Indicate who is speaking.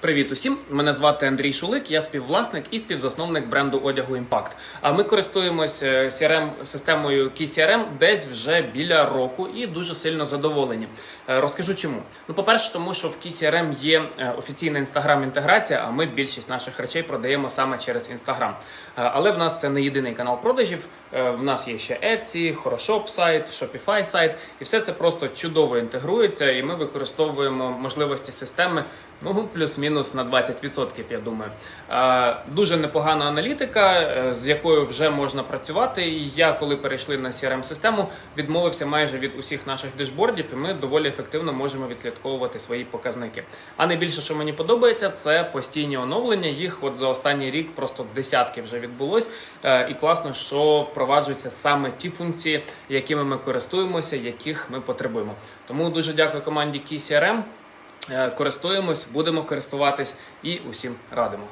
Speaker 1: Привіт усім! Мене звати Андрій Шулик, я співвласник і співзасновник бренду одягу Impact. А ми користуємось е, CRM системою KeyCRM десь вже біля року і дуже сильно задоволені. Е, Розкажу чому. Ну, по-перше, тому що в KeyCRM є е, офіційна інстаграм-інтеграція, а ми більшість наших речей продаємо саме через інстаграм. Але в нас це не єдиний канал продажів. В нас є ще Etsy, Хорошоп сайт, Shopify сайт, і все це просто чудово інтегрується, і ми використовуємо можливості системи. Ну, плюс-мінус на 20%, я думаю. Дуже непогана аналітика, е, з якою вже можна працювати. Я, коли перейшли на crm систему відмовився майже від усіх наших дешбордів, і ми доволі ефективно можемо відслідковувати свої показники. А найбільше, що мені подобається, це постійні оновлення. Їх от за останній рік просто десятки вже відбулось. Е, І класно, що впроваджуються саме ті функції, якими ми користуємося, яких ми потребуємо. Тому дуже дякую команді KeyCRM. Е, Користуємось, будемо користуватись і усім радимо.